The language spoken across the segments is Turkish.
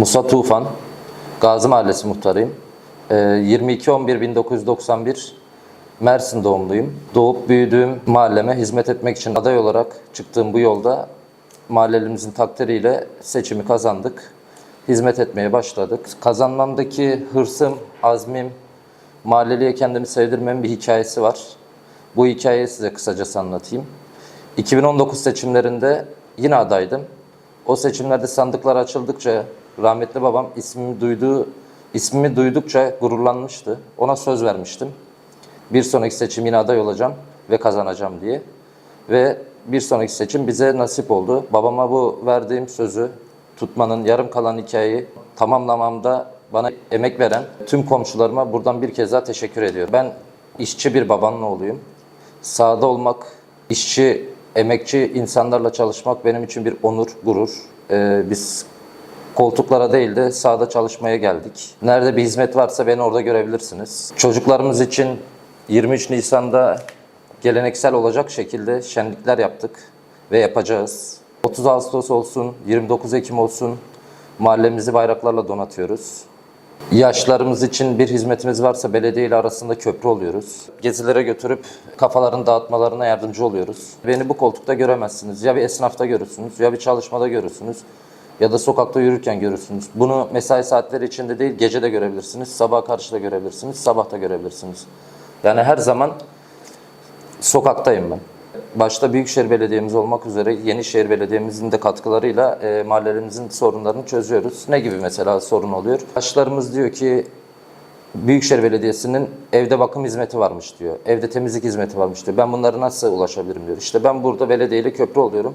Musa Tufan, Gazi Mahallesi muhtarıyım. Ee, 22-11-1991 Mersin doğumluyum. Doğup büyüdüğüm mahalleme hizmet etmek için aday olarak çıktığım bu yolda mahallelimizin takdiriyle seçimi kazandık. Hizmet etmeye başladık. Kazanmamdaki hırsım, azmim, mahalleliye kendimi sevdirmemin bir hikayesi var. Bu hikayeyi size kısacası anlatayım. 2019 seçimlerinde yine adaydım. O seçimlerde sandıklar açıldıkça rahmetli babam ismimi duyduğu ismimi duydukça gururlanmıştı. Ona söz vermiştim. Bir sonraki seçim yine aday olacağım ve kazanacağım diye. Ve bir sonraki seçim bize nasip oldu. Babama bu verdiğim sözü tutmanın yarım kalan hikayeyi tamamlamamda bana emek veren tüm komşularıma buradan bir kez daha teşekkür ediyorum. Ben işçi bir babanın oğluyum. Sahada olmak, işçi, emekçi insanlarla çalışmak benim için bir onur, gurur. Ee, biz koltuklara değil de sahada çalışmaya geldik. Nerede bir hizmet varsa beni orada görebilirsiniz. Çocuklarımız için 23 Nisan'da geleneksel olacak şekilde şenlikler yaptık ve yapacağız. 30 Ağustos olsun, 29 Ekim olsun mahallemizi bayraklarla donatıyoruz. Yaşlarımız için bir hizmetimiz varsa belediye ile arasında köprü oluyoruz. Gezilere götürüp kafalarını dağıtmalarına yardımcı oluyoruz. Beni bu koltukta göremezsiniz. Ya bir esnafta görürsünüz, ya bir çalışmada görürsünüz, ya da sokakta yürürken görürsünüz. Bunu mesai saatleri içinde değil, gece de görebilirsiniz, sabah karşı da görebilirsiniz, sabah da görebilirsiniz. Yani her zaman sokaktayım ben. Başta Büyükşehir Belediye'miz olmak üzere Yenişehir Belediye'mizin de katkılarıyla e, mahallelerimizin sorunlarını çözüyoruz. Ne gibi mesela sorun oluyor? Başlarımız diyor ki Büyükşehir Belediyesi'nin evde bakım hizmeti varmış diyor. Evde temizlik hizmeti varmış diyor. Ben bunlara nasıl ulaşabilirim diyor. İşte ben burada belediyeyle köprü oluyorum.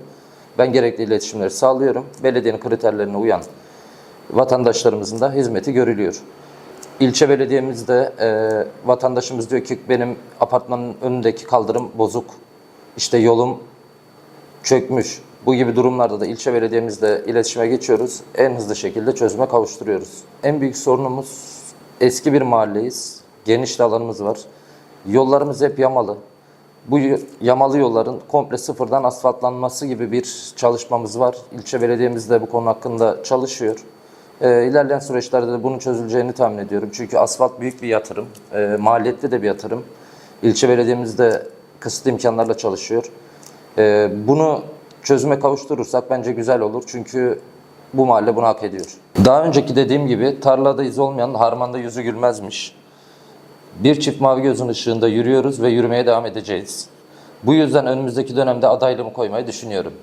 Ben gerekli iletişimleri sağlıyorum. Belediyenin kriterlerine uyan vatandaşlarımızın da hizmeti görülüyor. İlçe belediyemizde e, vatandaşımız diyor ki benim apartmanın önündeki kaldırım bozuk. İşte yolum çökmüş. Bu gibi durumlarda da ilçe belediyemizle iletişime geçiyoruz. En hızlı şekilde çözüme kavuşturuyoruz. En büyük sorunumuz eski bir mahalleyiz. Geniş alanımız var. Yollarımız hep yamalı. Bu yamalı yolların komple sıfırdan asfaltlanması gibi bir çalışmamız var. İlçe belediyemiz de bu konu hakkında çalışıyor. Ee, ilerleyen süreçlerde de bunun çözüleceğini tahmin ediyorum. Çünkü asfalt büyük bir yatırım. Ee, maliyetli de bir yatırım. İlçe belediyemiz de kısıtlı imkanlarla çalışıyor. Ee, bunu çözüme kavuşturursak bence güzel olur. Çünkü bu mahalle bunu hak ediyor. Daha önceki dediğim gibi tarlada iz olmayan harmanda yüzü gülmezmiş. Bir çift mavi gözün ışığında yürüyoruz ve yürümeye devam edeceğiz. Bu yüzden önümüzdeki dönemde adaylığımı koymayı düşünüyorum.